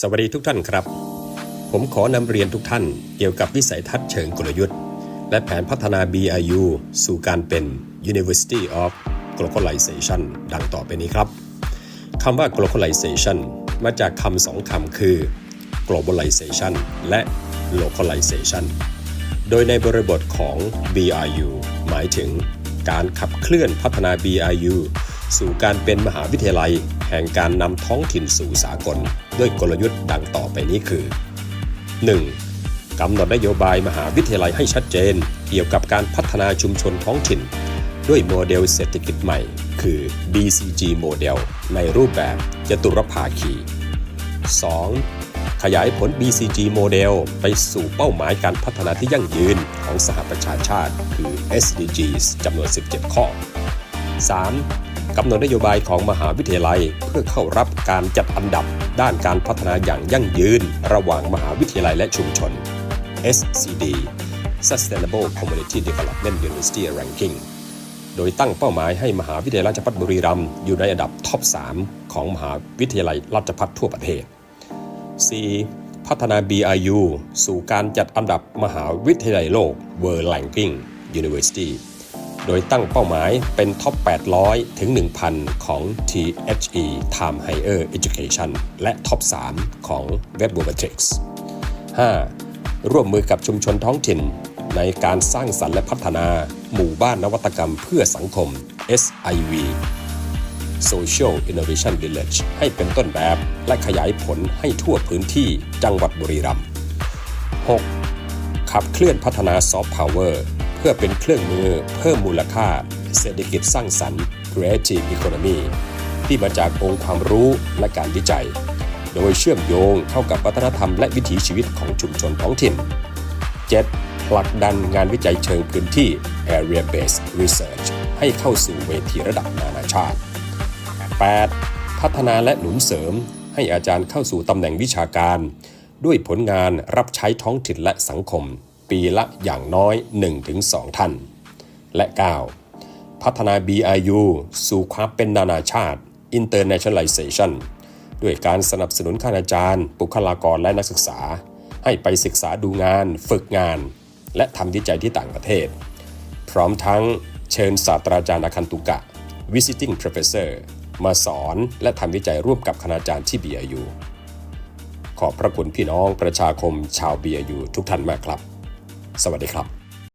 สวัสดีทุกท่านครับ ผมขอนำเรียนทุกท่านเกี่ยวกับวิสัยทัศน์เชิงกลยุทธ์ และแผนพัฒนา BIU สู่การเป็น University of Globalization ดังต่อไปนี้ครับคำว่า globalization มาจากคำสองคำคือ globalization และ localization โดยในบริบทของ BRU หมายถึงการขับเคลื่อนพัฒนา BRU สู่การเป็นมหาวิทยาลัย แห่งการนำท้องถิ่นสู่สากล ด้วยกลยุทธ์ดังต่อไปนี้คือ 1. กำหนดนโยบายมหาวิทยาลัยให้ชัดเจน เกี่ยวกับการพัฒนาชุมชนท้องถิ่น ด้วยโมเดลเศรษฐกิจใหม่ คือ BCG โมเดลในรูปแบบจตุรภาคี 2. ขยายผล BCG โมเดลไปสู่เป้าหมายการพัฒนาที่ยั่งยืนของสหประชาชาติ คือ SDGs จำนวน 17 ข้อ 3. กำหนดนโยบายของมหาวิทยาลัย เพื่อเข้ารับการจัดอันดับด้านการพัฒนาอย่างยั่งยืน ระหว่างมหาวิทยาลัยและชุมชน SCD Sustainable Community Development University Ranking โดยตั้งเป้าหมายให้มหาวิทยาลัยราชภัฏบุรีรัมย์อยู่ในอันดับท็อป 3 ของมหาวิทยาลัยราชภัฏทั่วประเทศ 4. พัฒนา BIU สู่การจัดอันดับมหาวิทยาลัยโลก World Ranking University โดยตั้งเป้าหมายเป็นท็อป 800 ถึง 1,000 ของ THE Time Higher Education และท็อป 3 ของ Webometrics 5. ร่วมมือกับชุมชนท้องถิ่น ในการสร้างสรรค์และพัฒนา หมู่บ้านนวัตกรรมเพื่อสังคม SIV Social Innovation Village ให้เป็นต้นแบบและขยายผลให้ทั่วพื้นที่จังหวัดบุรีรัมย์ 6. ขับเคลื่อนพัฒนาซอฟต์พาวเวอร์ เพื่อเป็นเครื่องมือเพิ่มมูลค่า เศรษฐกิจสร้างสรรค์ Creative Economy ที่มาจากองค์ความรู้และการวิจัย โดยเชื่อมโยงเข้ากับวัฒนธรรมและวิถีชีวิตของชุมชนท้องถิ่น 7. ผลักดันงานวิจัยเชิงพื้นที่ Area Based Research ให้เข้าสู่เวทีระดับนานาชาติ 8. พัฒนาและหนุนเสริมให้อาจารย์เข้าสู่ตำแหน่งวิชาการ ด้วยผลงานรับใช้ท้องถิ่นและสังคม ปีละอย่างน้อย 1-2 ท่าน และ 9. พัฒนา BIU สู่ความเป็นนานาชาติ Internationalization ด้วยการสนับสนุนคณาจารย์บุคลากรและนักศึกษา ให้ไปศึกษาดูงาน ฝึกงาน และทำวิจัยที่ต่างประเทศ พร้อมทั้งเชิญศาสตราจารย์อาคันตุกะ Visiting Professor มาสอนและทำวิจัยร่วมกับคณาจารย์ที่ BIU ขอบพระคุณพี่น้องประชาคมชาว BIU ทุกท่านมากครับ สวัสดีครับ